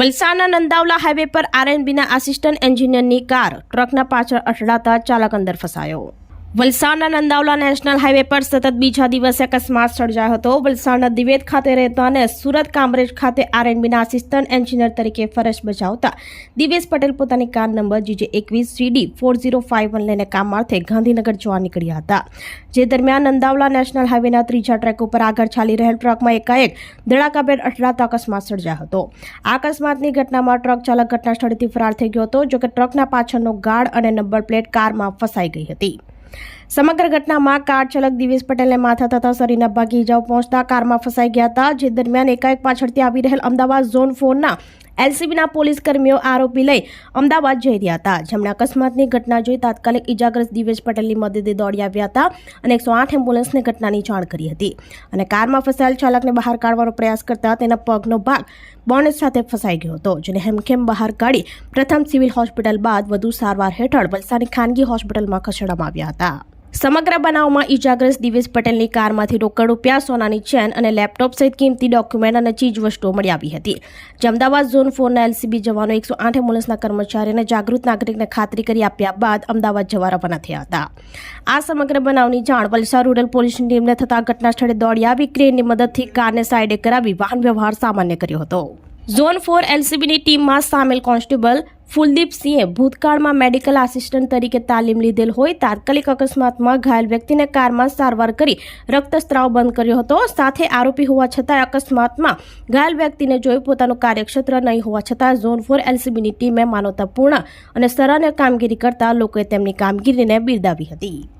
વલસાડના નંદાવલા હાઈવે પર આરએનબીના assistant એન્જિનિયરની car ટ્રકના પાછળ અથડાતા ચાલક અંદર ફસાયો. વલસાડના નંદાવલા નેશનલ હાઈવે પર સતત બીજા દિવસે અકસ્માત સર્જાયો હતો. વલસાડના દિવેદ ખાતે રહેતા અને સુરત કામરેજ ખાતે આરએનબીના આસિસ્ટન્ટ એન્જિનિયર તરીકે ફરજ બજાવતા દિવેશ પટેલ પોતાની કાર નંબર જીજે એકવીસ CD four zero five one લઈને કામાર્થે ગાંધીનગર જવા નીકળ્યા હતા. જે દરમિયાન નંદાવલા નેશનલ હાઈવેના ત્રીજા ટ્રેક ઉપર આગળ ચાલી રહેલ ટ્રકમાં એકાએક ધડાકાભેર અથડાતા અકસ્માત સર્જાયો હતો. આ અકસ્માતની ઘટનામાં ટ્રક ચાલક ઘટના સ્થળેથી ફરાર થઈ ગયો હતો, જોકે ટ્રકના પાછળનો ગાર્ડ અને નંબર પ્લેટ કારમાં ફસાઈ ગઈ હતી. સમગ્ર ઘટનામાં કાર ચાલક દિવેશ પટેલને માથા તથા શરીરના ભાગે ઇજાઓ પહોંચતા કારમાં ફસાઈ ગયા હતા. જે દરમિયાન એકાએક પાછળથી આવી રહેલ અમદાવાદ ઝોન ફોરના એલસીબીના પોલીસ કર્મીઓ આરોપી લઈ અમદાવાદ જઈ રહ્યા હતા. જેમણે અકસ્માતની ઘટના જોઈ તાત્કાલિક ઇજાગ્રસ્ત દિવેશ પટેલની મદદે દોડી આવ્યા હતા અને એકસો આઠ એમ્બ્યુલન્સને ઘટનાની જાણ કરી હતી. અને કારમાં ફસાયેલ ચાલકને બહાર કાઢવાનો પ્રયાસ કરતા તેના પગનો ભાગ બોનેટ સાથે ફસાઈ ગયો હતો, જેને હેમખેમ બહાર કાઢી પ્રથમ સિવિલ હોસ્પિટલ બાદ વધુ સારવાર હેઠળ વલસાડની ખાનગી હોસ્પિટલમાં ખસેડવામાં આવ્યા હતા. સમગ્ર બનાવમાં ઇજાગ્રસ્ત દિવેશ પટેલની કારમાંથી રોકડ રૂપિયા, સોનાની ચેન અને લેપટોપ સહિત કિંમતી ડોક્યુમેન્ટ અને ચીજ વસ્તુઓ મળી આવી હતી. જે અમદાવાદ ઝોન ફોરના એલસીબી જવાનો એકસો આઠ એમ્બ્યુલન્સના કર્મચારીને જાગૃત નાગરિકને ખાતરી કરી આપ્યા બાદ અમદાવાદ જવા રવાના થયા હતા. આ સમગ્ર બનાવની જાણ વલસાડ રૂરલ પોલીસની ટીમને થતા ઘટના સ્થળે દોડી આવી. ક્રેનની મદદથી કારને સાઈડે કરાવી વાહન વ્યવહાર સામાન્ય કર્યો હતો. ઝોન ફોર એલસીબીની ટીમમાં સામેલ કોન્સ્ટેબલ ફુલદીપસિંહે ભૂતકાળમાં મેડિકલ આસિસ્ટન્ટ તરીકે તાલીમ લીધેલ હોય તાત્કાલિક અકસ્માતમાં ઘાયલ વ્યક્તિને કારમાં સારવાર કરી રક્તસ્રાવ બંધ કર્યો હતો. સાથે આરોપી હોવા છતાં અકસ્માતમાં ઘાયલ વ્યક્તિને જોઈ પોતાનું કાર્યક્ષેત્ર નહીં હોવા છતાં ઝોન ફોર એલસીબીની ટીમે માનવતાપૂર્ણ અને સરાહનીય કામગીરી કરતા લોકોએ તેમની કામગીરીને બિરદાવી હતી.